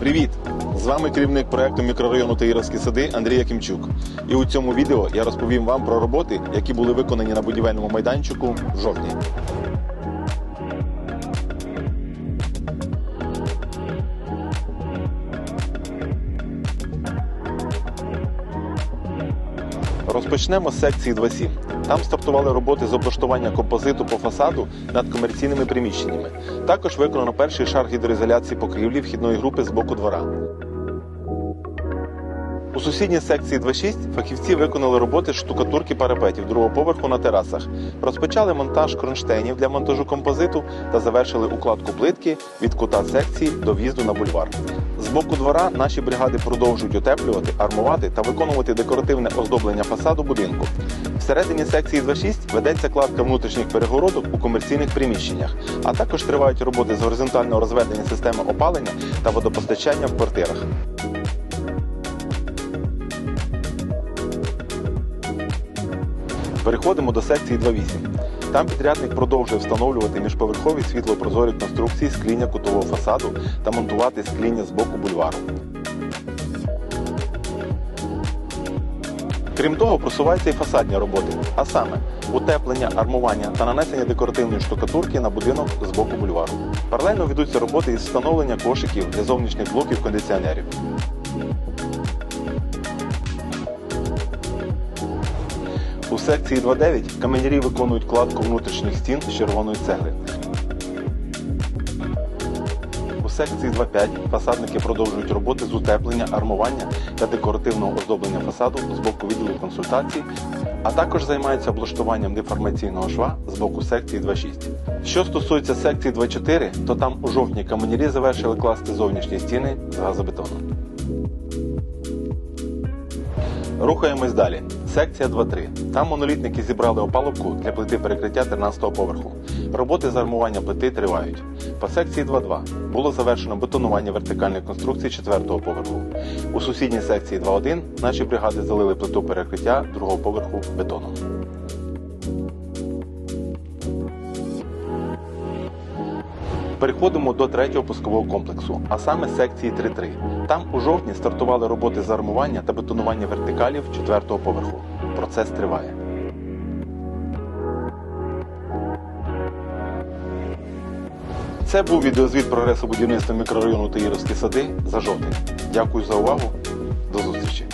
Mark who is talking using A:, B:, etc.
A: Привіт! З вами керівник проекту мікрорайону Таїровські сади Андрій Якимчук. І у цьому відео я розповім вам про роботи, які були виконані на будівельному майданчику в жовтні. Розпочнемо з секції 2.7. Там стартували роботи з облаштування композиту по фасаду над комерційними приміщеннями. Також виконано перший шар гідроізоляції покрівлі вхідної групи з боку двора. У сусідній секції 2.6 фахівці виконали роботи штукатурки парапетів другого поверху на терасах, розпочали монтаж кронштейнів для монтажу композиту та завершили укладку плитки від кута секції до в'їзду на бульвар. З боку двора наші бригади продовжують утеплювати, армувати та виконувати декоративне оздоблення фасаду будинку. Всередині секції 2.6 ведеться кладка внутрішніх перегородок у комерційних приміщеннях, а також тривають роботи з горизонтального розведення системи опалення та водопостачання в квартирах. Переходимо до секції 2.8. Там підрядник продовжує встановлювати міжповерхові світлопрозорі конструкції скління кутового фасаду та монтувати скління з боку бульвару. Крім того, просуваються і фасадні роботи, а саме утеплення, армування та нанесення декоративної штукатурки на будинок з боку бульвару. Паралельно ведуться роботи із встановлення кошиків для зовнішніх блоків кондиціонерів. У секції 2.9 каменярі виконують кладку внутрішніх стін з червоної цегли. У секції 2.5 фасадники продовжують роботи з утеплення, армування та декоративного оздоблення фасаду з боку відділу консультацій, а також займаються облаштуванням деформаційного шва з боку секції 2.6. Що стосується секції 2.4, то там у жовтні каменярі завершили класти зовнішні стіни з газобетону. Рухаємось далі. Секція 2.3. Там монолітники зібрали опалубку для плити перекриття 13-го поверху. Роботи з армування плити тривають. По секції 2.2 було завершено бетонування вертикальної конструкції 4-го поверху. У сусідній секції 2.1 наші бригади залили плиту перекриття другого поверху бетоном. Переходимо до третього пускового комплексу, а саме секції 3.3. Там у жовтні стартували роботи з армування та бетонування вертикалів 4-го поверху. Процес триває. Це був відеозвіт прогресу будівництва мікрорайону Таїровські сади за жовтень. Дякую за увагу. До зустрічі.